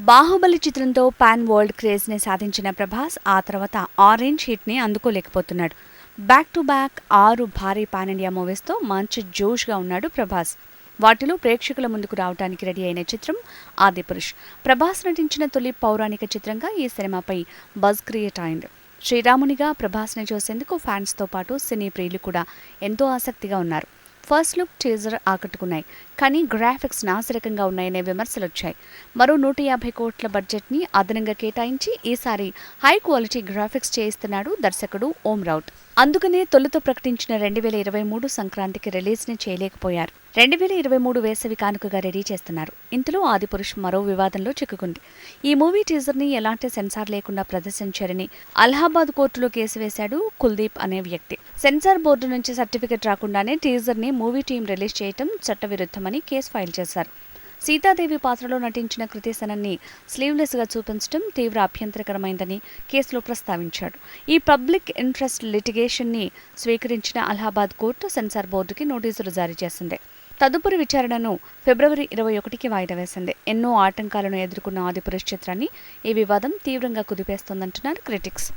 బాహుబలి చిత్రంతో pan world క్రేజ్ని సాధించిన ప్రభాస్ ఆ తర్వాత ఆరెంజ్ హిట్ని అందుకోలేకపోతున్నాడు. బ్యాక్ టు బ్యాక్ ఆరు భారీ పాన్ ఇండియా మూవీస్తో మంచి జోష్గా ఉన్నాడు ప్రభాస్. వాటిలో ప్రేక్షకుల ముందుకు రావడానికి రెడీ అయిన చిత్రం ఆదిపురుష్. ప్రభాస్ నటించిన తొలి పౌరాణిక చిత్రంగా ఈ సినిమాపై బజ్ క్రియేట్ అయింది. శ్రీరామునిగా ప్రభాస్ని చూసేందుకు ఫ్యాన్స్తో పాటు సినీ ప్రియులు కూడా ఎంతో ఆసక్తిగా ఉన్నారు. ఫస్ట్ లుక్ టీజర్ ఆకట్టుకున్నాయి. కానీ గ్రాఫిక్స్ నాసిరకంగా ఉన్నాయనే విమర్శలు వచ్చాయి మరో నూట యాభై కోట్ల బడ్జెట్ని అదనంగా కేటాయించి ఈసారి హై క్వాలిటీ గ్రాఫిక్స్ చేయిస్తున్నాడు దర్శకుడు ఓం రౌట్ అందుకనే తొలుత ప్రకటించిన రెండు వేల ఇరవై మూడు సంక్రాంతికి రిలీజ్ని చేయలేకపోయారు. రెండు వేల ఇరవై మూడు వేసవి కానుకగా రెడీ చేస్తున్నారు. ఇంతలో ఆదిపురుష్ మరో వివాదంలో చిక్కుకుంది. ఈ మూవీ టీజర్ని ఎలాంటి సెన్సార్ లేకుండా ప్రదర్శించారని అలహాబాద్ కోర్టులో కేసు వేశాడు కుల్దీప్ అనే వ్యక్తి. సెన్సార్ బోర్డు నుంచి సర్టిఫికెట్ రాకుండానే టీజర్ని మూవీ టీం రిలీజ్ చేయటం చట్టవిరుద్ధమని కేసు ఫైల్ చేశారు. సీతాదేవి పాత్రలో నటించిన కృతి సనన్ని స్లీవ్లెస్గా చూపించడం తీవ్ర అభ్యంతరకరమైందని కేసులో ప్రస్తావించాడు. ఈ పబ్లిక్ ఇంట్రెస్ట్ లిటిగేషన్ని స్వీకరించిన అలహాబాద్ కోర్టు సెన్సార్ బోర్డుకి నోటీసులు జారీ చేసింది. తదుపరి విచారణను ఫిబ్రవరి ఇరవై ఒకటికి వాయిదా వేసింది. ఎన్నో ఆటంకాలను ఎదుర్కొన్న ఆదిపురుష్ చిత్రాన్ని ఈ వివాదం తీవ్రంగా కుదిపేస్తోందంటున్నారు క్రిటిక్స్.